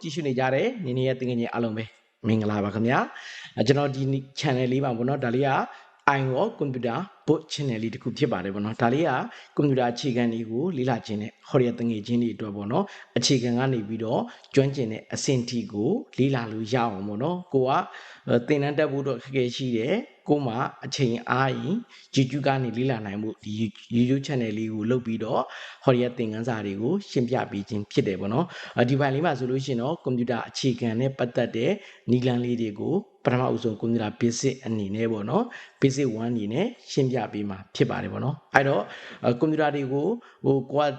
ကြည့်ရှုနေကြတဲ့နေနေရဲ့တင်ငယ်ချင်းအားလုံးပဲမင်္ဂလာပါခင်ဗျာအဲကျွန်တော်ဒီ channel လေးပါဗောနော်ဒါလေးက iOS computer bot channel လေးတစ်ခုဖြစ်ပါတယ်ဗောနော်ဒါလေးကကွန်ပျူတာအခြေခံတွေကိုလေ့လာခြင်းနဲ့ဟော်ရတငယ်ချင်းတွေအတွက်ဗောနော်အခြေခံကနေပြီးတော့ကျွမ်းကျင်တဲ့အဆင့်ထိကိုလေ့လာလို့ရအောင်ဗောနော်ကိုကသင်တန်းတက်ဖို့တော့ခက်ခဲရှိတယ် ကိုမှအချိန်အားရင် YouTube ကနေလေ့လာနိုင်မှုဒီ YouTube channel လေးကိုလုပ်ပြီးတော့ဟော်ရသင်ခန်းစာတွေကိုရှင်းပြပေးခြင်းဖြစ်တယ်ဗောနော်ဒီဘိုင်လေးမှာဆိုလို့ရှိရင်တော့ကွန်ပျူတာအခြေခံနဲ့ပတ်သက်တဲ့နီလန်လေးတွေကိုပထမအဆုံးကွန်ပျူတာ basic အနေနဲ့ပေါ့နော် basic 1အနေနဲ့ရှင်းပြပေးမှာဖြစ်ပါတယ်ပေါ့နော်အဲ့တော့ကွန်ပျူတာတွေကိုဟိုကိုက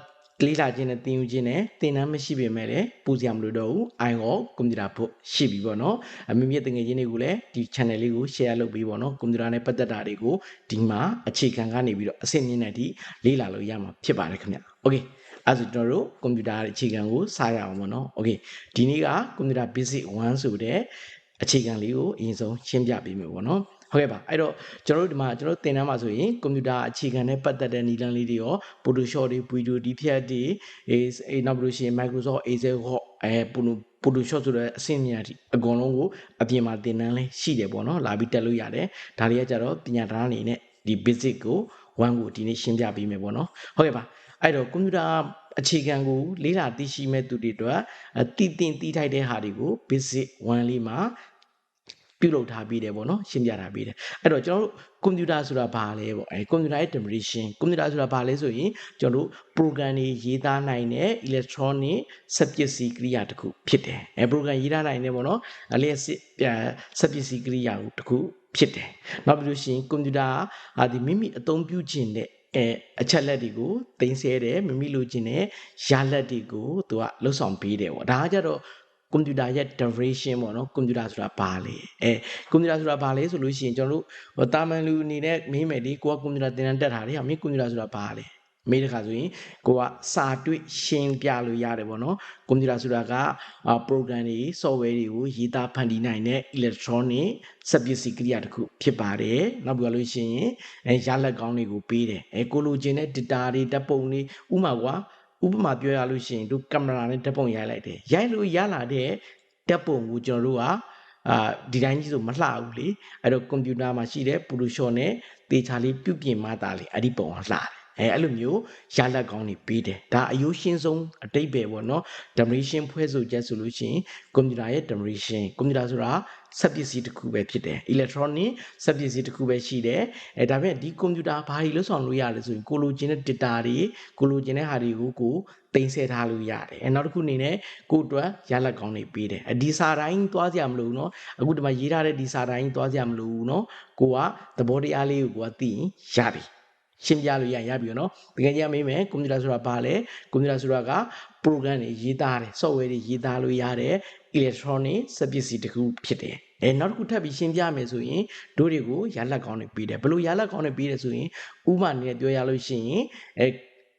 လေးလာခြင်းနဲ့သင်ယူခြင်းနဲ့သင်တန်းမရှိပေမဲ့လည်းပူစရာမလိုတော့ဘူး iOS ကွန်ပျူတာဖို့ရှိပြီပေါ့နော်အမိမြင့်တငယ်ချင်းတွေကိုလည်းဒီ channel လေးကို share လုပ်ပေးပေါ့နော်ကွန်ပျူတာနဲ့ပတ်သက်တာတွေကိုဒီမှာအခြေခံကနေပြီးတော့အဆင့်မြင့်တဲ့အထိလေ့လာလို့ရမှာဖြစ်ပါတယ်ခင်ဗျ okay အဲ့ဆိုကျွန်တော်တို့ကွန်ပျူတာအခြေခံကိုစရအောင်ပေါ့နော်။ Okay ဒီနေ့ကကွန်ပျူတာ basic 1ဆိုတဲ့အခြေခံလေးကိုအရင်ဆုံးရှင်းပြပေးမယ်ပေါ့နော်။ ဟုတ်ကဲ့ပါအဲ့တော့ကျွန်တော်တို့ဒီမှာကျွန်တော်သင်တန်းမှာဆိုရင်ကွန်ပျူတာအခြေခံနဲ့ပတ်သက်တဲ့နည်းလမ်းလေးတွေရော Photoshop တွေ video ဒီဖြတ်တွေအေးနောက်ပြီးလို့ရှိရင် Microsoft Excel ဟောအဲ Photoshop ဆိုတဲ့အဆင့်မြတ်အထိအကုန်လုံးကိုအပြင်မှာသင်တန်းလေးရှိတယ်ပေါ့နော်လာပြီးတက်လို့ရတယ်ဒါတွေကကြတော့ပညာဒါနအနေနဲ့ဒီ basic ကို1ကိုဒီနေ့ရှင်းပြပေးမယ်ပေါ့နော်ဟုတ်ကဲ့ပါအဲ့တော့ကွန်ပျူတာအခြေခံကိုလေးလာသိရှိမဲ့သူတွေအတွက်တည်တင်တည်ထိုက်တဲ့ဟာတွေကို basic 1လေးမှာ ပြုလုပ်ထားပြီးတယ်ပေါ့နော်ရှင်းပြထားပြီးတယ်အဲ့တော့ကျွန်တော်တို့ကွန်ပျူတာဆိုတာဘာလဲပေါ့အဲကွန်ပျူတာရဲ့ definition ကွန်ပျူတာဆိုတာဘာလဲဆိုရင်ကျွန်တော်တို့ program တွေရေးသားနိုင်တဲ့ electronic စက်ပစ္စည်းကိရိယာတစ်ခုဖြစ်တယ်အဲ program ရေးသားနိုင်တယ်ပေါ့နော်အလျက်စစ်စက်ပစ္စည်းကိရိယာတစ်ခုဖြစ်တယ်နောက်ပြီးလို့ရှိရင်ကွန်ပျူတာဟာဒီမိမိအသုံးပြုခြင်းတဲ့အဲအချက်လက်တွေကိုတင်ဆဲတယ်မိမိလိုချင်တဲ့ရလက်တွေကိုသူကလှုပ်ဆောင်ပေးတယ်ပေါ့ဒါကကြတော့ ကွန်ပျူတာရဲ့ derivation ပေါ့နော်ကွန်ပျူတာဆိုတာဘာလဲအဲကွန်ပျူတာဆိုတာဘာလဲဆိုလို့ရှိရင်ကျွန်တော်တို့တာမန်လူအနေနဲ့မေးမယ်ဒီကိုကကွန်ပျူတာသင်တန်းတက်တာလေဟာမင်းကွန်ပျူတာဆိုတာဘာလဲမေးတဲ့ခါဆိုရင်ကိုကစာတွေ့ရှင်းပြလို့ရတယ်ပေါ့နော်ကွန်ပျူတာဆိုတာက program တွေ software တွေကိုရေးသားဖန်တီးနိုင်တဲ့ electronic စက်ပစ္စည်းကိရိယာတစ်ခုဖြစ်ပါတယ်နောက်ပြီးလို့ရှိရင်အဲရလက်ကောင်းတွေကိုပေးတယ်အဲကိုလိုချင်တဲ့ data တွေဓာတ်ပုံတွေဥမာကွာ ဥပမာပြောရလို့ရှိရင်တို့ကင်မရာနဲ့ဓာတ်ပုံရိုက်လိုက်တယ်ရိုက်လို့ရလာတဲ့ဓာတ်ပုံကိုကျွန်တော်တို့ကအာဒီတိုင်းကြီးဆိုမလှဘူးလေအဲ့တော့ကွန်ပျူတာမှာရှိတဲ့ Photoshop နဲ့တေချာလေးပြုပြင်မှသာလေအဲ့ဒီပုံကလှတယ် အဲအဲ့လိုမျိုးရလက်ကောင်းတွေပေးတယ်ဒါအယိုးရှင်းဆုံးအတိတ်ပဲပေါ့နော် demonstration ဖွဲ့ဆိုချက်ဆိုလို့ရှိရင်ကွန်ပျူတာရဲ့ demonstration ကွန်ပျူတာဆိုတာစက်ပစ္စည်းတစ်ခုပဲဖြစ်တယ် electronic စက်ပစ္စည်းတစ်ခုပဲရှိတယ်အဲဒါပေမဲ့ဒီကွန်ပျူတာဘာတွေလို့ဆောင်လို့ရလဲဆိုရင်ကိုလိုချင်တဲ့ data တွေကိုလိုချင်တဲ့ဟာတွေကိုကိုတင်ဆက်ထားလို့ရတယ်အဲနောက်တစ်ခုအနေနဲ့ကိုအတွက်ရလက်ကောင်းတွေပေးတယ်ဒီစာတိုင်းသွားစရာမလိုဘူးเนาะအခုဒီမှာရေးထားတဲ့ဒီစာတိုင်းသွားစရာမလိုဘူးเนาะကိုကသဘောတရားလေးကိုကိုကသိရင်ရပြီ ရှင်းပြလို့ရရပြီနော်တကယ်ကြီးမေးမယ်ကွန်ပျူတာဆိုတာဘာလဲကွန်ပျူတာဆိုတာက program တွေရေးသားတယ် software တွေရေးသားလို့ရတဲ့ electronic စက်ပစ္စည်းတစ်ခုဖြစ်တယ်အဲနောက်တစ်ခုထပ်ပြီးရှင်းပြမယ်ဆိုရင်တို့တွေကိုရလက်ကောင်းတွေပေးတယ်ဘလို့ရလက်ကောင်းတွေပေးတယ်ဆိုရင်ဥပမာနဲ့ပြောရလို့ရှိရင်အဲ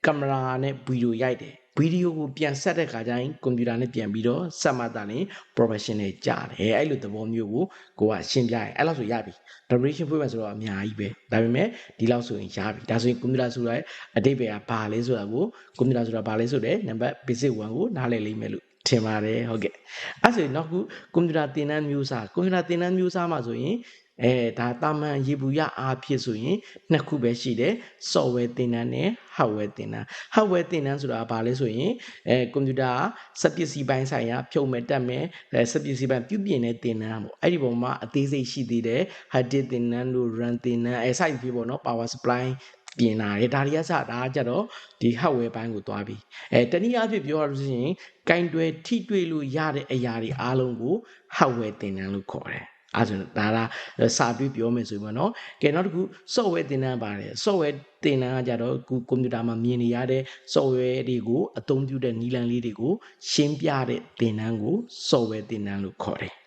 ကင်မရာနဲ့ဗီဒီယိုရိုက်တယ် ဗီဒီယိုကိုပြန်ဆက်တဲ့ခါကျရင်ကွန်ပျူတာနဲ့ပြန်ပြီးတော့ဆက်မှသာရင် professional ကြားတယ်အဲ့လိုသဘောမျိုးကိုကိုကရှင်းပြရင်အဲ့လောက်ဆိုရပြီ duration ဖွင့်မယ်ဆိုတော့အများကြီးပဲဒါပေမဲ့ဒီလောက်ဆိုရင်ရပြီဒါဆိုရင်ကွန်ပျူတာဆိုတဲ့အတိတ်ပဲကဘာလဲဆိုတာကိုကွန်ပျူတာဆိုတာဘာလဲဆိုတဲ့နံပါတ် basic 1ကိုနားလည်လိမ့်မယ်လို့ထင်ပါတယ်ဟုတ်ကဲ့အဲ့ဆိုရင်နောက်ခုကွန်ပျူတာသင်တန်းမျိုးစားကွန်ပျူတာသင်တန်းမျိုးစားမှာဆိုရင် အဲဒါတာမန်ရေဘူးရအားဖြစ်ဆိုရင်နှစ်ခုပဲရှိတယ် software သင်တန်းနဲ့ hardware သင်တန်း hardware သင်တန်းဆိုတာဘာလဲဆိုရင်အဲကွန်ပျူတာစက်ပစ္စည်းပိုင်းဆိုင်ရာဖြုတ်မဲ့တက်မဲ့အဲစက်ပစ္စည်းပိုင်းပြုပြင်တဲ့သင်တန်းပေါ့အဲ့ဒီပုံမှာအသေးစိတ်ရှိသေးတယ် hard disk သင်တန်းတို့ RAM သင်တန်းအဲ site ဖြစ်ပေါ့နော် power supply ပြင်လာတယ်ဒါတွေကစတာကြတော့ဒီ hardware ဘိုင်းကိုသွားပြီအဲတနည်းအားဖြင့်ပြောရလို့ရှိရင်ကင်တွယ်ထိတွေ့လို့ရတဲ့အရာတွေအားလုံးကို hardware သင်တန်းလို့ခေါ်တယ် အဲဆိုဒါလားစာပြီးပြောမယ်ဆိုရင်ပေါ့နော်ကဲနောက်တစ်ခု software သင်တန်းပါတယ် software သင်တန်းကကြတော့ကွန်ပျူတာမှာမြင်နေရတဲ့ software တွေကိုအသုံးပြုတဲ့နည်းလမ်းလေးတွေကိုရှင်းပြတဲ့သင်တန်းကို software သင်တန်းလို့ခေါ်တယ်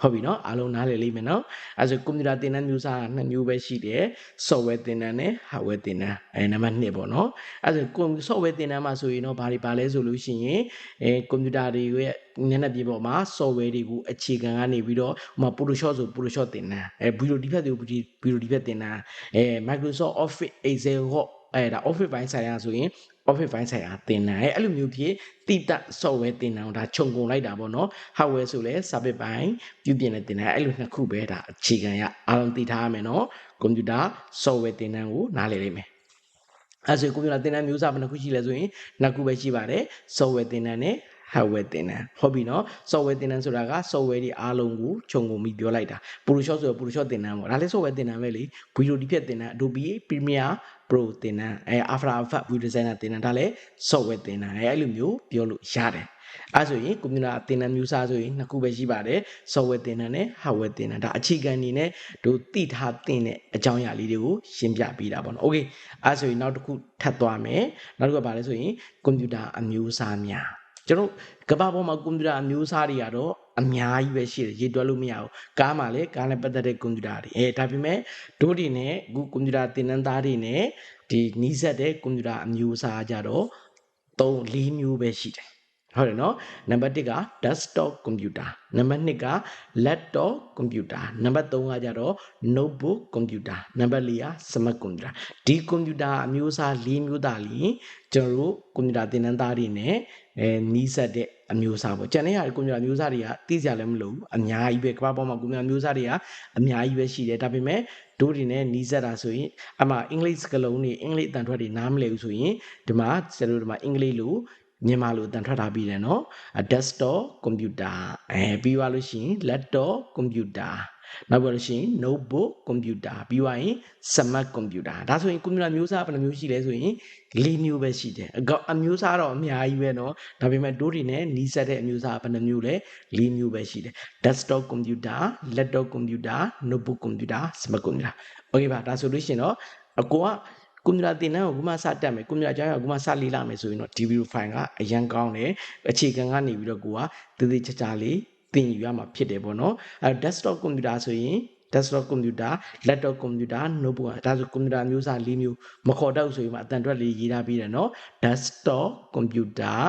ဟုတ်ပြီနော်အားလုံးနားလည်လိမ့်မယ်နော်အဲဆိုကွန်ပျူတာသင်တန်းမျိုးစားနှစ်မျိုးပဲရှိတယ် software သင်တန်းနဲ့ hardware သင်တန်းအဲနံပါတ်2ပေါ့နော်အဲဆိုကွန် software သင်တန်းမှာဆိုရင်တော့ဘာတွေပါလဲဆိုလို့ရှိရင်အဲကွန်ပျူတာတွေရဲ့ညနေပြေပေါ်မှာ software တွေကိုအခြေခံကနေပြီးတော့ဟို Photoshop ဆို Photoshop သင်တန်းအဲ video ဒီဘက်တွေ video ဒီဘက်သင်တန်းအဲ Microsoft Office Excel ဟောအဲဒါ Office ဘိုင်းဆိုင်ရာဆိုရင် office ဘိုင်းဆိုင်ရာသင်တန်းအဲအဲ့လိုမျိုးဖြစ်တိတ software သင်တန်းကိုဒါခြုံကုန်လိုက်တာပေါ့နော် hardware ဆိုလဲ service ဘိုင်းပြုပြင်တဲ့သင်တန်းအဲ့လိုနှစ်ခုပဲဒါအခြေခံရအားလုံးသိထားရမယ်နော်ကွန်ပျူတာ software သင်တန်းကိုနားလည်လိမ့်မယ်အဲဆိုကွန်ပျူတာသင်တန်းမျိုးစားဘယ်နှခုရှိလဲဆိုရင်နှစ်ခုပဲရှိပါတယ် software သင်တန်းနဲ့ hardware သင်တန်းဟုတ်ပြီနော် software သင်တန်းဆိုတာက software တွေအားလုံးကိုခြုံငုံပြီးပြောလိုက်တာ Photoshop ဆိုတော့ Photoshop သင်တန်းပေါ့ဒါလည်း software သင်တန်းပဲလေ video ဒီဖြတ်သင်တန်း Adobe Premiere Pro သင်တန်းအဲ After Effects Video Designer သင်တန်းဒါလည်း software သင်တန်းအဲအဲ့လိုမျိုးပြောလို့ရတယ်အဲဆိုရင်ကွန်ပျူတာသင်တန်းမျိုးစားဆိုရင်နှစ်ခုပဲရှိပါတယ် software သင်တန်းနဲ့ hardware သင်တန်းဒါအခြေခံအနေနဲ့တို့သိထားသင့်တဲ့အကြောင်းအရာလေးတွေကိုရှင်းပြပေးတာပေါ့နော် okay အဲဆိုရင်နောက်တစ်ခုထပ်သွားမယ်နောက်တစ်ခုကဘာလဲဆိုရင်ကွန်ပျူတာအမျိုးအစားများ ကျွန်တော်ကမ္ဘာပေါ်မှာကွန်ပျူတာအမျိုးအစားတွေကတော့အများကြီးပဲရှိတယ်ရေတွက်လို့မရဘူးကားမှာလည်းကားနဲ့ပတ်သက်တဲ့ကွန်ပျူတာတွေအဲဒါပေမဲ့တို့တွေနဲ့အခုကွန်ပျူတာသင်တန်းသားတွေနဲ့ဒီနီးစပ်တဲ့ကွန်ပျူတာအမျိုးအစားကြတော့3 4မျိုးပဲရှိတယ် ဟုတ်တယ်နော်နံပါတ်1က desktop computer နံပါတ်2က laptop computer နံပါတ်3ကကြတော့ notebook computer နံပါတ်4က smart computer ဒီကွန်ပျူတာအမျိုးအစား၄မျိုးသားလီကျွန်တော်တို့ကွန်ပျူတာသင်တန်းသားတွေနဲ့အဲနီးစပ်တဲ့အမျိုးအစားပေါ့ကျန်တဲ့ဟာကွန်ပျူတာမျိုးစားတွေကသိကြလည်းမလို့အများကြီးပဲကမ္ဘာပေါ်မှာကွန်ပျူတာမျိုးစားတွေကအများကြီးပဲရှိတယ်ဒါပေမဲ့ဒိုးတွေနဲ့နီးစပ်တာဆိုရင်အမှအင်္ဂလိပ်စကားလုံးတွေအင်္ဂလိပ်အတန်ထွက်တွေနားမလည်ဘူးဆိုရင်ဒီမှာဆရာတို့ဒီမှာအင်္ဂလိပ်လို မြန်မာလိုအတန်ထွက်ထားပြီးတယ်နော် desktop computer အဲပြီးသွားလို့ရှိရင် laptop computer နောက်ပြီးလို့ရှိရင် notebook computer ပြီးသွားရင် smart computer ဒါဆိုရင်ကွန်ပျူတာမျိုးစားဘယ်နှမျိုးရှိလဲဆိုရင်၄မျိုးပဲရှိတယ်အကောအမျိုးစားတော့အများကြီးပဲเนาะဒါပေမဲ့တို့တွေနဲ့နီးစပ်တဲ့အမျိုးစားဘယ်နှမျိုးလဲ၄မျိုးပဲရှိတယ် desktop computer laptop computer notebook computer smart computer okay ပါဒါဆိုလို့ရှိရင်တော့အကိုက ကွန်ပျူတာသင်တန်းကိုခုမှစတက်မယ်ကွန်ပျူတာကျောင်းကခုမှစလေ့လာမယ်ဆိုရင်တော့ DVU file ကအရန်ကောင်းတယ်အခြေခံကနေပြီးတော့ကိုကတည်တည်ချာချာလေးသင်ယူရမှာဖြစ်တယ်ပေါ့နော်အဲ desktop computer ဆိုရင် desktop computer laptop computer notebook ဒါဆိုကွန်ပျူတာမျိုးစား၄မျိုးမခေါ်တော့ဆိုရင်မှအတန်တွက်လေးရေးထားပြီးတယ်နော် desktop computer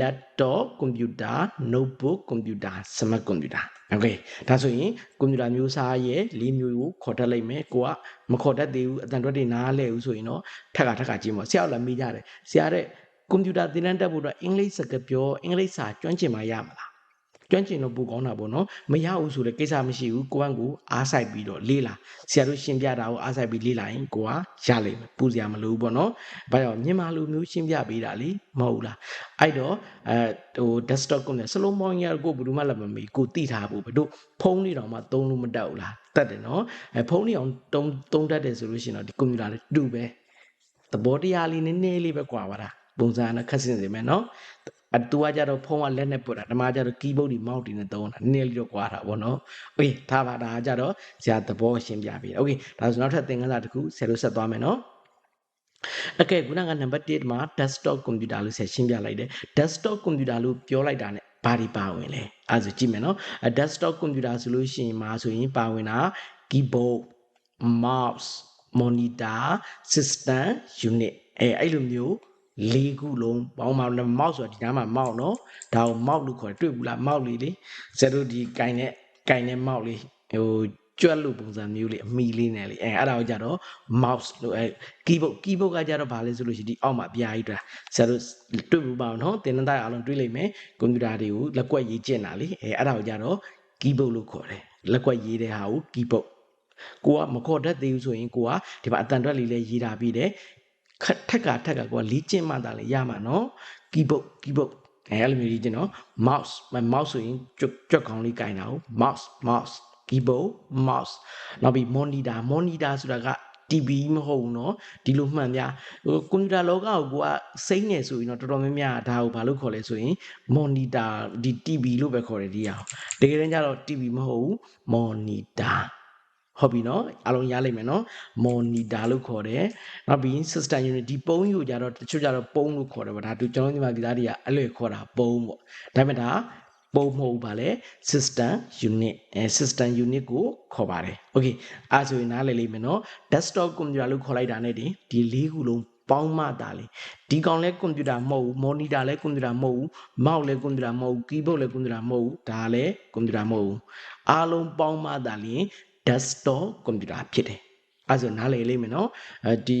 laptop computer notebook computer smart computer โอเคဒါဆိုရင်ကွန်ပျူတာမျိုးစားရဲ့၄မျိုးကိုခေါ်တတ်လိုက်မယ်ကိုကမခေါ်တတ်သေးဘူးအတန်တွက်တွေနားလဲဘူးဆိုရင်တော့ထက်ကထက်ကကြည့်ပါဆရာလည်းမေးကြတယ်ဆရာတဲ့ကွန်ပျူတာသင်တန်းတက်ဖို့အတွက်အင်္ဂလိပ်စကားပြောအင်္ဂလိပ်စာကျွမ်းကျင်မှရမလား ကျွမ်းကျင်လို့ပိုကောင်းတာပေါ့နော်မရဘူးဆိုတဲ့ကိစ္စမရှိဘူးကိုကကိုအားဆိုင်ပြီးတော့လေးလာဆရာတို့ရှင်းပြတာကိုအားဆိုင်ပြီးလေးလာရင်ကိုကရလိမ့်မယ်ပူစရာမလိုဘူးပေါ့နော်ဘာကြောင့်မြန်မာလူမျိုးရှင်းပြပေးတာလေမဟုတ်လားအဲ့တော့အဲဟို desktop ကိုလည်း slow motion ရကိုဘယ်သူမှလက်မမီကိုတိထားဖို့ဘယ်တို့ဖုန်းလေးတောင်မှသုံးလို့မတတ်ဘူးလားတတ်တယ်နော်အဲဖုန်းလေးအောင်သုံးသုံးတတ်တယ်ဆိုလို့ရှိရင်တော့ဒီကွန်ပျူတာလေးတူပဲသဘောတရားလေးနည်းနည်းလေးပဲကွာပါတာပုံစံနဲ့ခက်ဆင်စေမယ်နော် အတူကကြတော့ဖုန်းကလက်နဲ့ပုတ်တာဓမ္မကြတော့ keyboard တွေ mouse တွေနဲ့သုံးတာနည်းလေးတော့ကွာတာဗောနော်။ Okay ဒါပါဒါကြတော့ဆရာသဘောရှင်းပြပေးတယ်။ Okay ဒါဆိုနောက်ထပ်သင်ခန်းစာတစ်ခုဆရာတို့ဆက်သွားမယ်နော်။ Okay ခုနကနံပါတ်1မှာ desktop computer လို့ဆရာရှင်းပြလိုက်တယ်။ desktop computer လို့ပြောလိုက်တာ ਨੇ ဘာတွေပါဝင်လဲ။အဲဒါဆိုကြည့်မယ်နော်။ desktop computer ဆိုလို့ရှိရင်မှာဆိုရင်ပါဝင်တာ keyboard mouse monitor system unit အဲအဲ့လိုမျိုး လေးခုလုံးပေါင်းမှာမောက်ဆိုတာဒီနားမှာမောက်နော်ဒါကိုမောက်လို့ခေါ်တယ်တွေ့ဘူးလားမောက်လေးလေဇက်တို့ဒီကင်နဲ့ကင်နဲ့မောက်လေးဟိုကြွက်လို့ပုံစံမျိုးလေးအမီလေးနဲ့လေအဲအဲ့ဒါကိုကြတော့ mouse လို့အဲ keyboard keyboard ကကြတော့ဗာလဲဆိုလို့ရှိရင်ဒီအောက်မှာအပြားကြီးတွေ့ဆရာတို့တွေ့ဘူးပါအောင်နော်တင်တဲ့အားလုံးတွေ့လိမ့်မယ်ကွန်ပျူတာတွေကိုလက်ကွက်ရေးကျင့်တာလေအဲအဲ့ဒါကိုကြတော့ keyboard လို့ခေါ်တယ်လက်ကွက်ရေးတဲ့ဟာကို keyboard ကိုကမခေါ်တတ်သေးဘူးဆိုရင်ကိုကဒီမှာအတန်တွက်လေးလေးရေးတာပြီးတယ် ထက်ကထက်ကကိုကလေးကျင့်မှသာလေရမှာနော် keyboard keyboard အဲလိုမျိုးကြီးကျင်နော် mouse mouse ဆိုရင်ကြွကြွက်ကောင်းလေးကင်တာကို mouse mouse keyboard mouse နောက်ပြီး monitor monitor ဆိုတာက TV မဟုတ်ဘူးเนาะဒီလိုမှန်ပြဟိုကွန်ပျူတာလောကကိုကိုကစိမ့်နေဆိုရင်တော့တော်တော်များများဒါကိုဘာလို့ခေါ်လဲဆိုရင် monitor ဒီ TV လို့ပဲခေါ်တယ်ဒီအောင်တကယ်တမ်းကျတော့ TV မဟုတ်ဘူး monitor ဟုတ်ပြီနော်အားလုံးရလိမ့်မယ်နော် monitor လို့ခေါ်တယ်နောက်ပြီး system unit ဒီပုံးယူကြတော့တချို့ကြတော့ပုံးလို့ခေါ်တယ်ဗောဒါတို့ကျွန်တော်ဒီမှာဒီသားတွေကအဲ့လိုခေါ်တာပုံးပေါ့ဒါပေမဲ့ဒါပုံမဟုတ်ပါလေ system unit အဲ system unit ကိုခေါ်ပါတယ် okay အဲဆိုရင်နားလည်လိမ့်မယ်နော် desktop computer လို့ခေါ်လိုက်တာ ਨੇ ဒီလေးခုလုံးပေါင်းမှတာလေဒီကောင်လဲကွန်ပျူတာမဟုတ်ဘူးမော်နီတာလဲကွန်ပျူတာမဟုတ်ဘူးမောက်လဲကွန်ပျူတာမဟုတ်ဘူးကီးဘုတ်လဲကွန်ပျူတာမဟုတ်ဘူးဒါလဲကွန်ပျူတာမဟုတ်ဘူးအားလုံးပေါင်းမှတာလျင် desktop computer ဖြစ်တယ်အဲ့ဆိုနားလေလိမ့်မယ်နော်အဲဒီ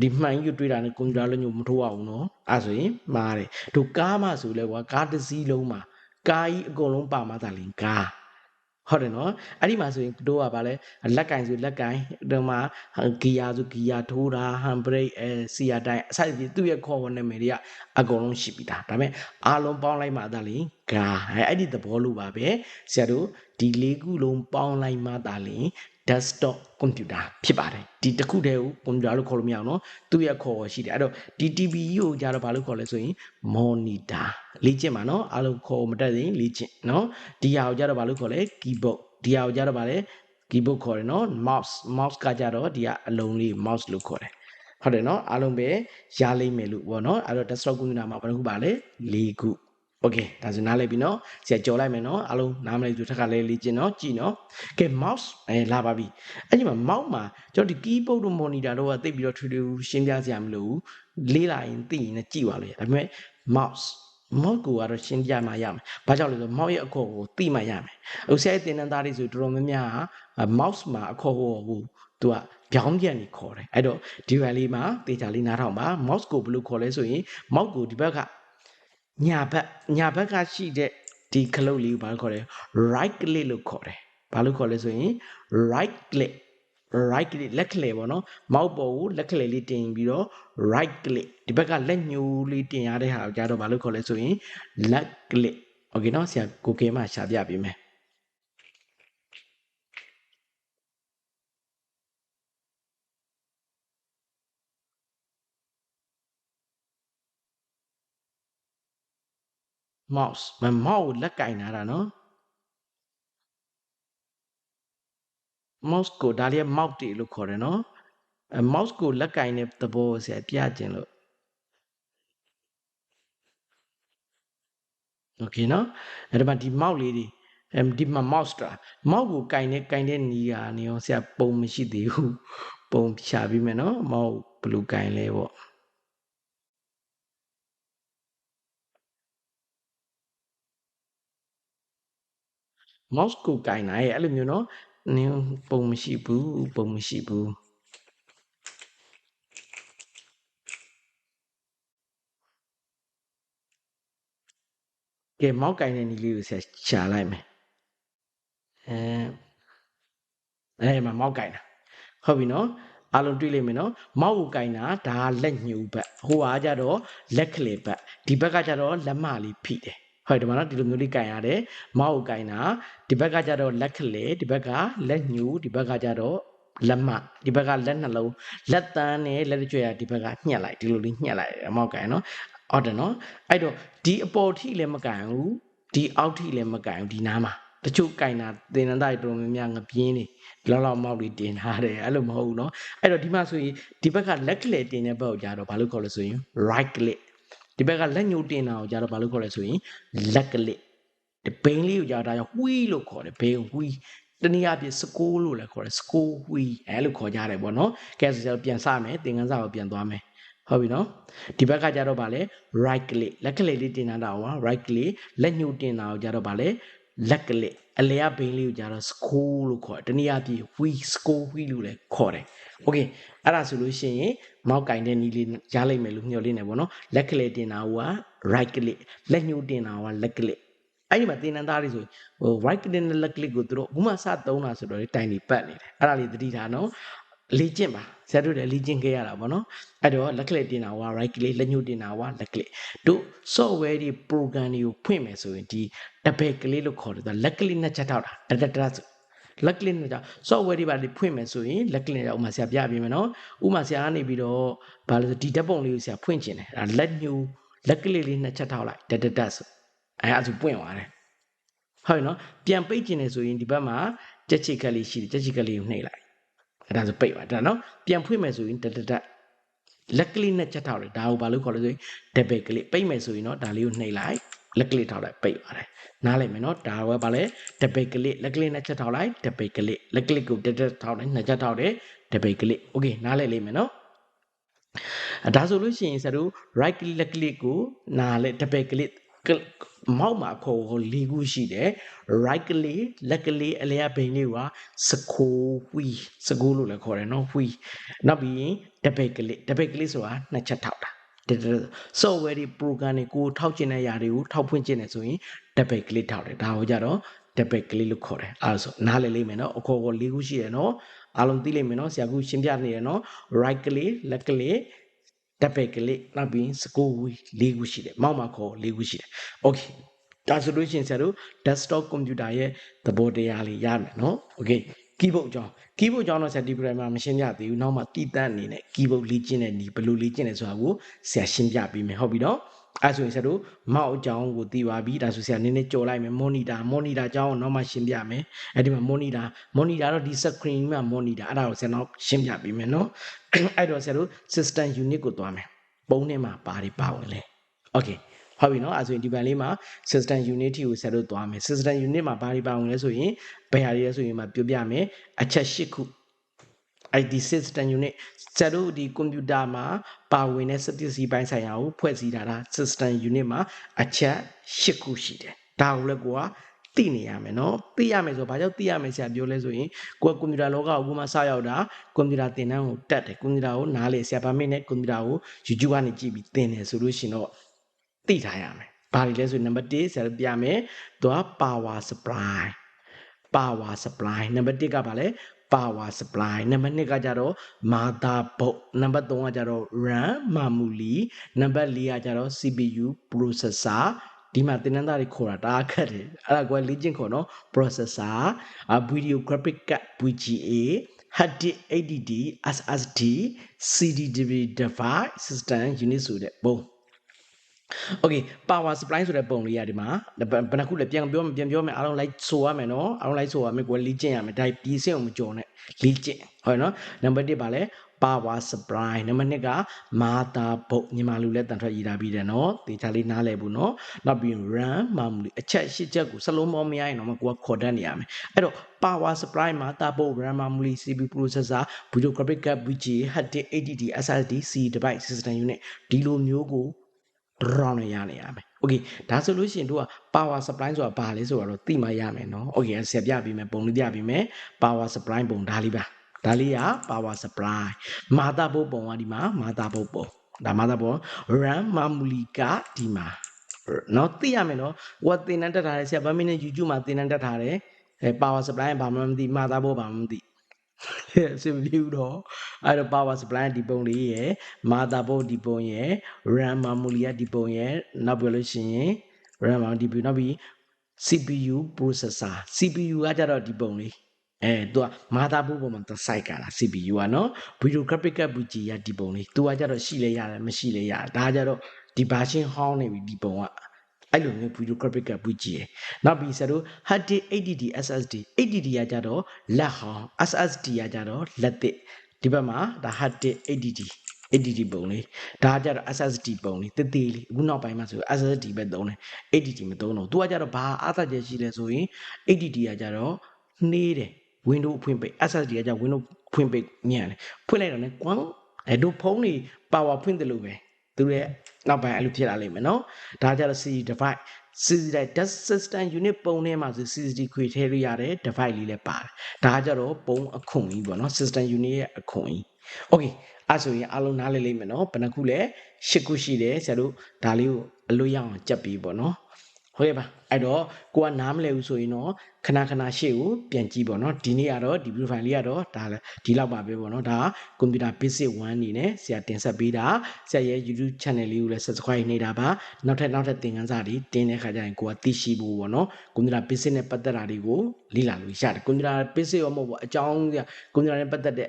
ဒီမှန်ကြီးကိုတွေးတာနဲ့ကွန်ပျူတာလည်းညို့မထိုးအောင်နော်အဲ့ဆိုရင်မှားတယ်တို့ကားမှဆိုလဲကွာကားတစ်စီးလုံးမှာကားကြီးအကုန်လုံးပါမှသာလင်ကား ဟုတ်တယ်နော်အဲ့ဒီမှာဆိုရင်တို့ကဗာလဲလက်ကင်ဆိုလက်ကင်ဒီမှာဂီယာဆိုဂီယာထိုးတာဟန်ဘရိတ်အဲစီယာတိုင်းအစရှိသူ့ရဲ့ခေါ်ဝနာမည်တွေကအကုန်လုံးရှိပြီဒါဒါပေမဲ့အားလုံးပေါင်းလိုက်မှသာလင်ဂါအဲအဲ့ဒီသဘောလိုပါပဲဆရာတို့ဒီလေးခုလုံးပေါင်းလိုက်မှသာလင် desktop computer ဖြစ်ပါတယ်ဒီတစ်ခုတည်းကို computer လို့ခေါ်လို့မရအောင်နော်သူ့ရဲ့ခေါ်ဝေါ်ရှိတယ်အဲ့တော့ဒီ TV ကိုကြတော့ဘာလို့ခေါ်လဲဆိုရင် monitor လေ့ကျင့်ပါနော်အားလုံးခေါ်မတက်ရင်လေ့ကျင့်နော်ဒီဟာကိုကြတော့ဘာလို့ခေါ်လဲ keyboard ဒီဟာကိုကြတော့ဗာလဲ keyboard ခေါ်တယ်နော် mouse mouse ကကြတော့ဒီကအလုံးလေး mouse လို့ခေါ်တယ်ဟုတ်တယ်နော်အားလုံးပဲရလိမ့်မယ်လို့ပေါ့နော်အဲ့တော့ desktop computer မှာဘာလို့ခုပါလဲ၄ခု โอเคဒါဆိုနားလည်ပြီနော်ဆရာကြော်လိုက်မယ်နော်အားလုံးနားမလည်သူတစ်ခါလဲလေ့ကျင့်နော်ကြည့်နော်ကဲ mouse အဲလာပါပြီအဲ့ဒီမှာ mouse မှာကျွန်တော်ဒီ keyboard တို့ monitor တို့ကသိပြီးတော့ထူးထူးရှင်းပြစရာမလိုဘူးလေးလာရင်သိရင်လည်းကြည့်ပါလို့ရဒါပေမဲ့ mouse mouse ကိုကတော့ရှင်းပြမှရမယ်။ဘာကြောင့်လဲဆိုတော့ mouse ရဲ့အခေါ်ကိုသိမှရမယ်။အခုဆရာရဲ့သင်တန်းသားတွေဆိုတော်တော်များများက mouse မှာအခေါ်ကိုဟိုသူကပြောင်းပြန်နေခေါ်တယ်။အဲ့တော့ဒီဝယ်လေးမှာတေချာလေးနားထောင်ပါ mouse ကိုဘယ်လိုခေါ်လဲဆိုရင် mouse ကိုဒီဘက်က ညာဘက်ညာဘက်ကရှိတဲ့ဒီခလုတ်လေးကိုဘာလို့ခေါ်လဲ right click လို့ခေါ်တယ်။ဘာလို့ခေါ်လဲဆိုရင် right click right click လက်ကလေးပေါ့နော်မောက်ပေါ်ကိုလက်ကလေးလေးတင်ပြီးတော့ right click ဒီဘက်ကလက်ညှိုးလေးတင်ရတဲ့ဟာကိုကြတော့ဘာလို့ခေါ်လဲဆိုရင် left click โอเคเนาะဆရာကိုကေမှရှာပြပေးမယ် mouse မမောက်ကိုလက်ကင်ထားတာနော် mouse ကိုဒါလေးက mouse တီလို့ခေါ်တယ်နော်အဲ mouse ကိုလက်ကင်တဲ့သဘောဆရာပြခြင်းလို့ okay နော်အဲ့ဒါမှဒီ mouse လေးတွေအဲဒီမှာ mouse တာ mouse ကိုကင်နေကင်တဲ့နေရာနေအောင်ဆရာပုံမရှိသေးဘူးပုံချပြီးမယ်နော် mouse ဘယ်လိုကင်လဲပေါ့ မော့စ်ကိုကင်တာရဲ့အဲ့လိုမျိုးနော်နင်းပုံမရှိဘူးပုံမရှိဘူးကဲမောက်ကင်တဲ့နီလေးကိုဆက်ချလိုက်မယ်အဲအဲမှာမောက်ကင်တာဟုတ်ပြီနော်အားလုံးတွေ့လိမ့်မယ်နော်မောက်ကိုကင်တာဒါလက်ညှိုးဘက်ဟိုအားကြတော့လက်ခလေဘက်ဒီဘက်ကကြတော့လက်မလေးဖိတယ် ဟုတ်တယ်မနော်ဒီလိုမျိုးလေးကင်ရတယ်မောက်ကိုကင်တာဒီဘက်ကကြတော့လက်ကလေးဒီဘက်ကလက်ညှိုးဒီဘက်ကကြတော့လက်မဒီဘက်ကလက်နှလုံးလက်တန်းနဲ့လက်ကြွယ်ဒီဘက်ကညှက်လိုက်ဒီလိုလေးညှက်လိုက်မောက်ကင်နော်ဟုတ်တယ်နော်အဲ့တော့ဒီအပေါ်ထိလည်းမကင်ဘူးဒီအောက်ထိလည်းမကင်ဘူးဒီနားမှာတချို့ကင်တာသင်္นานသားတွေတော်တော်များများငပြင်းနေလောက်လောက်မောက်လေးတင်ထားတယ်အဲ့လိုမဟုတ်ဘူးเนาะအဲ့တော့ဒီမှာဆိုရင်ဒီဘက်ကလက်ကလေးတင်တဲ့ဘက်ကိုကြာတော့ဘာလို့ခေါ်လဲဆိုရင် right click ဒီဘက်ကလက်ညှိုးတင်တာကိုကြာတော့ဘာလို့ခေါ်လဲဆိုရင်လက်ကလစ်ဒီဘိန်းလေးကိုကြာတာရဟွီးလို့ခေါ်တယ်ဘိန်းဟွီးတနည်းအားဖြင့်စကိုးလို့လည်းခေါ်တယ်စကိုးဝီအဲလိုခေါ်ကြတယ်ပေါ့နော်ကဲဆိုကြပြန်စမယ်သင်ခန်းစာကိုပြန်သွားမယ်ဟုတ်ပြီနော်ဒီဘက်ကကြတော့ဗာလဲ right click လက်ကလေးလေးတင်တာတော့ right click လက်ညှိုးတင်တာကိုကြတော့ဗာလဲလက်ကလေးအလဲရဘိန်းလေးကိုကြတော့ score လို့ခေါ်တယ်တနည်းအားဖြင့် we score we လို့လည်းခေါ်တယ် okay အဲ့ဒါဆိုလို့ရှိရင် မောက်ကင်တဲ့နီးလေးရလိုက်မယ်လို့မျှော်လင့်နေပေါ့နော်လက်ကလေးတင်တာက right click လက်ညှိုးတင်တာက left click အဲ့ဒီမှာတင်နန်းသားတွေဆိုဟို right click နဲ့ left click ကိုသူတို့ဘုမစသုံးတာဆိုတော့တိုင်နေပတ်နေတယ်အဲ့ဒါလေးသတိထားနော်လေ့ကျင့်ပါဆရာတို့လည်းလေ့ကျင့်ခဲ့ရတာပေါ့နော်အဲ့တော့ left click တင်တာက right click လက်ညှိုးတင်တာက left click တို့ software တွေ program တွေကိုဖွင့်မယ်ဆိုရင်ဒီ double click လို့ခေါ်တယ်သူက left click နဲ့ချက်ထောက်တာတတတဆို left click နဲ့ကြောင့် software တွေပါလေဖွင့်မယ်ဆိုရင် left click နဲ့ကြောင့်ဥမာဆရာပြပေးမယ်နော်ဥမာဆရာကနေပြီးတော့ဘာလို့ဒီဓာတ်ပုံလေးကိုဆရာဖွင့်ချင်တယ်အဲ့ဒါလက်ညှိုး left click လေးနဲ့ချက်ထောက်လိုက်တတတဆိုအဲအဲ့ဒါဆိုပွင့်သွားတယ်ဟုတ်နော်ပြန်ပိတ်ကျင်နေဆိုရင်ဒီဘက်မှာကြက်ချိကလေးရှိတယ်ကြက်ချိကလေးကိုနှိပ်လိုက်အဲ့ဒါဆိုပိတ်ပါဒါနော်ပြန်ဖွင့်မယ်ဆိုရင်တတတလက်ကလေးနဲ့ချက်ထောက်တယ်ဒါကိုဘာလို့ခေါ်လဲဆိုရင်ဒဘယ်ကလေးပိတ်မယ်ဆိုရင်တော့ဒါလေးကိုနှိပ်လိုက် လက်ကလေးထောက်လိုက်ပိတ်ပါတယ်နားလည်မယ်နော်ဒါကဘာလဲဒဘယ်ကလေးလက်ကလေးနဲ့ချက်ထောက်လိုက်ဒဘယ်ကလေးလက်ကလေးကိုတတထောက်လိုက်နှစ်ချက်ထောက်တယ်ဒဘယ်ကလေးโอเคနားလည်လိမ့်မယ်နော်ဒါဆိုလို့ရှိရင်ဆရာတို့ right click left click ကိုနားလဲဒဘယ်ကလေး မောက်မှာခေါ်ဟို၄ခုရှိတယ် right ကလေးလက်ကလေးအလျာဘိန်လေးကစကိုဝီစကိုလို့လည်းခေါ်တယ်နော်ဝီနောက်ပြီးရင်တပိတ်ကလေးတပိတ်ကလေးဆိုတာနှစ်ချက်ထောက်တာ software တွေ program တွေကိုထောက်ကျင်တဲ့ຢာတွေကိုထောက်ဖွင့်ကျင်တယ်ဆိုရင်တပိတ်ကလေးထောက်တယ်ဒါကိုကြတော့တပိတ်ကလေးလို့ခေါ်တယ်အဲဒါဆိုနားလည်လိမ့်မယ်နော်အခေါ်ခေါ်၄ခုရှိတယ်နော်အားလုံးသိလိမ့်မယ်နော်ဆရာကရှင်းပြနေရနော် right ကလေးလက်ကလေးတပိတ်ကလေးနောက်ပြီးစကိုဝီ၄ခုရှိတယ်မောက်မှာခေါ်၄ခုရှိတယ် okay ဒါဆိုလို့ရှိရင်ဆရာတို့ desktop computer ရဲ့သဘောတရားလေးရမယ်နော် okay keyboard အကြောင်း keyboard အကြောင်းတော့ဆရာဒီ program မှာမရှင်းပြသေးဘူးနောက်မှတည်တတ်အနေနဲ့ keyboard လေ့ကျင့်တဲ့ဒီဘယ်လိုလေ့ကျင့်လဲဆိုတာကိုဆရာရှင်းပြပေးမယ်ဟုတ်ပြီနော်အဲဆိုရင်ဆရာတို့ mouse အကြောင်းကိုသိပါပြီဒါဆိုဆရာနည်းနည်းကြော်လိုက်မယ် monitor monitor အကြောင်းကိုနောက်မှရှင်းပြမယ်အဲဒီမှာ monitor monitor တော့ဒီ screen မှာ monitor အဲ့ဒါကိုဆရာနောက်ရှင်းပြပေးမယ်နော်အဲ့တော့ဆရာတို့ system unit ကိုသွားမယ်ပုံထဲမှာပါတယ်ပါဝင်လဲ okay ဟုတ်ပြီနော်အဲဆိုရင်ဒီဘန်လေးမှာ system unit ကိုဆက်လို့သွားမယ် system unit မှာဘာတွေပါဝင်လဲဆိုရင်ဘယ်ဟာတွေလဲဆိုရင်မှာပြောပြမယ်အချက်၈ခု ID system unit ဆက်လို့ဒီကွန်ပျူတာမှာပါဝင်တဲ့စက်ပစ္စည်းပိုင်းဆိုင်ရာကိုဖွဲ့စည်းထားတာ system unit မှာအချက်၈ခုရှိတယ်ဒါကိုလည်းကိုကသိနေရမယ်နော်သိရမယ်ဆိုတော့ဘာကြောင့်သိရမယ်ဆရာပြောလဲဆိုရင်ကိုကကွန်ပျူတာလောကကိုအခုမှစရောက်တာကွန်ပျူတာသင်တန်းကိုတက်တယ်ကွန်ပျူတာကိုနားလေဆရာပါမင်းနဲ့ကွန်ပျူတာကို YouTube ကနေကြည့်ပြီးသင်တယ်ဆိုလို့ရှိရင်တော့ သိထားရမယ်။ဘာတွေလဲဆိုနံပါတ်1ဆရာပြမယ်။သူက power supply power supply နံပါတ်1ကဘာလဲ power supply နံပါတ်2ကကြတော့ mother board နံပါတ်3ကကြတော့ RAM မာမူလီနံပါတ်4ကကြတော့ CPU processor ဒီမှာသင်တန်းသားတွေခေါ်တာတအားခက်တယ်အဲ့ဒါကွယ်လေ့ကျင့်ခေါ်နော် processor video graphic card VGA hard disk HDD SSD CD DVD device system unit ဆိုတဲ့ပုံ okay power supply ဆိုတဲ့ပုံလေးရဒီမှာဘယ်နှခုလဲပြန်ပြောပြန်ပြောမယ်အားလုံးလိုက်ဆိုရမယ်နော်အားလုံးလိုက်ဆိုရမယ်ကိုယ်လေ့ကျင့်ရမယ်ဒါဒီစင့်အောင်မကြော်နဲ့လေ့ကျင့်ဟုတ်နော်နံပါတ်1ပါလဲ power supply နံပါတ်2က motherboard ညီမလူလည်းတန်ထွက်ရည်ထားပြီးတယ်နော်တေချာလေးနားလည်ဘူးနော်နောက်ပြီး RAM memory အချက်ရှစ်ချက်ကိုစလုံးမောမရရင်တော့ကိုကခေါ်တတ်နေရမယ်အဲ့တော့ power supply motherboard RAM memory CPU processor video graphic card VGA hard disk HDD SSD C device system unit ဒီလိုမျိုးကို round နဲ့ရနေရမယ်။ Okay ဒါဆိုလို့ရှိရင်တို့က power supply ဆိုတာဘာလဲဆိုတော့သိမှရမယ်နော်။ Okay ဆက်ပြပေးမယ်ပုံလေးပြပေးမယ်။ power supply ပုံဒါလေးပါ။ဒါလေးက power supply ။မာတာဘုတ်ပုံကဒီမှာမာတာဘုတ်ပုံ။ဒါမာတာဘုတ် RAM memory ကဒီမှာနော်သိရမယ်နော်။ဟိုကသင်တန်းတက်ထားတယ်ဆရာဗမင်းနဲ့ YouTube မှာသင်တန်းတက်ထားတယ်။အဲ power supply ဘာမှမသိမာတာဘုတ်ဘာမှမသိ အဆင်မပြေဘူးတော့အဲ့တော့ power supply ဒီပုံလေးရယ် motherboard ဒီပုံရယ် RAM memory ဒီပုံရယ်နောက်ပြောလို့ရှိရင် RAM ဒီပုံနောက်ပြီး CPU processor CPU ကကြတော့ဒီပုံလေးအဲသူက motherboard ပုံမှာသစိုက်ကတာ CPU ကနော် video graphic card ဘူးကြီးရဒီပုံလေးသူကကြတော့ရှိလဲရတယ်မရှိလဲရတယ်ဒါကြတော့ဒီ version ဟောင်းနေပြီဒီပုံက အဲ့လိုမျိုး video graphic ကပူကြည့်ရယ်နောက်ပြီးဆက်တို့ hard disk HDD SSD HDD ကကြတော့လက်ဟောင်း SSD ကကြတော့လက်သစ်ဒီဘက်မှာဒါ hard disk HDD HDD ပုံလေးဒါကြတော့ SSD ပုံလေးတိတိလေးအခုနောက်ပိုင်းမှာဆို SSD ပဲသုံးတယ် HDD မသုံးတော့သူကကြတော့ဘာအားသာချက်ရှိလဲဆိုရင် HDD ကကြတော့နှေးတယ် window ဖွင့်ပိတ် SSD ကကြ window ဖွင့်ပိတ်ညံ့တယ်ဖွင့်လိုက်တော့ねကွမ်းအဲတို့ဖုန်းတွေ power ဖွင့်တယ်လို့ပဲ သူရဲ့နောက်ပိုင်းအဲ့လိုဖြစ်လာလိမ့်မယ်နော်ဒါကြတော့ CD device CD device system unit ပုံထဲမှာဆို CCD ခွေထည့်လို့ရတဲ့ device လေးလည်းပါတယ်ဒါကြတော့ပုံအခွန်ကြီးပေါ့နော် system unit ရဲ့အခွန်ကြီး okay အဲ့ဆိုရင်အားလုံးနားလည်လိမ့်မယ်နော်ဘယ်နှခုလဲ၈ခုရှိတယ်ဆရာတို့ဒါလေးကိုအလို့ရအောင်ကြက်ပြီးပေါ့နော် ဟုတ်ရဲ့ပါအဲ့တော့ကိုကနားမလဲဘူးဆိုရင်တော့ခဏခဏရှေ့ကိုပြန်ကြည့်ပေါ့နော်ဒီနေ့ကတော့ဒီ view file လေးကတော့ဒါဒီလောက်ပါပဲပေါ့နော်ဒါကွန်ပျူတာ basic 1အနေနဲ့ဆရာတင်ဆက်ပေးတာဆရာရဲ့ YouTube channel လေးကိုလည်း subscribe နေတာပါနောက်ထပ်နောက်ထပ်သင်ခန်းစာတွေတင်တဲ့ခါကျရင်ကိုကသိရှိဖို့ပေါ့နော်ကွန်ပျူတာ basic နဲ့ပတ်သက်တာတွေကိုလေ့လာလို့ရတယ်ကွန်ပျူတာ basic ရောမဟုတ်ဘူးအကြောင်းကွန်ပျူတာနဲ့ပတ်သက်တဲ့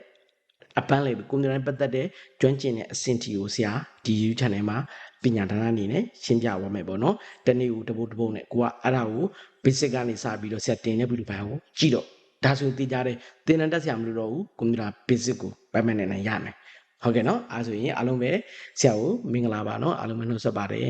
အပန်းလေးကွန်ပျူတာနဲ့ပတ်သက်တဲ့ကျွမ်းကျင်တဲ့အဆင့်တီကိုဆရာဒီ YouTube channel မှာ ပညာဒါနအနေနဲ့ရှင်းပြသွားမယ်ပေါ့နော်တနေ့ကိုတပုတ်တပုတ်နဲ့ကိုကအဲ့ဒါကို basic ကနေစပြီးတော့ဆက်တင်တဲ့ဗီဒီယိုဖိုင်ကိုကြည့်တော့ဒါဆိုသိကြတဲ့သင်တန်းတက်ဆရာမလို့တော့ဘူးကွန်ပျူတာ basic ကိုပိုင်ပိုင်နိုင်နိုင်ရမယ်ဟုတ်ကဲ့နော်အဲဆိုရင်အားလုံးပဲဆရာကိုမင်္ဂလာပါနော်အားလုံးပဲနှုတ်ဆက်ပါတယ်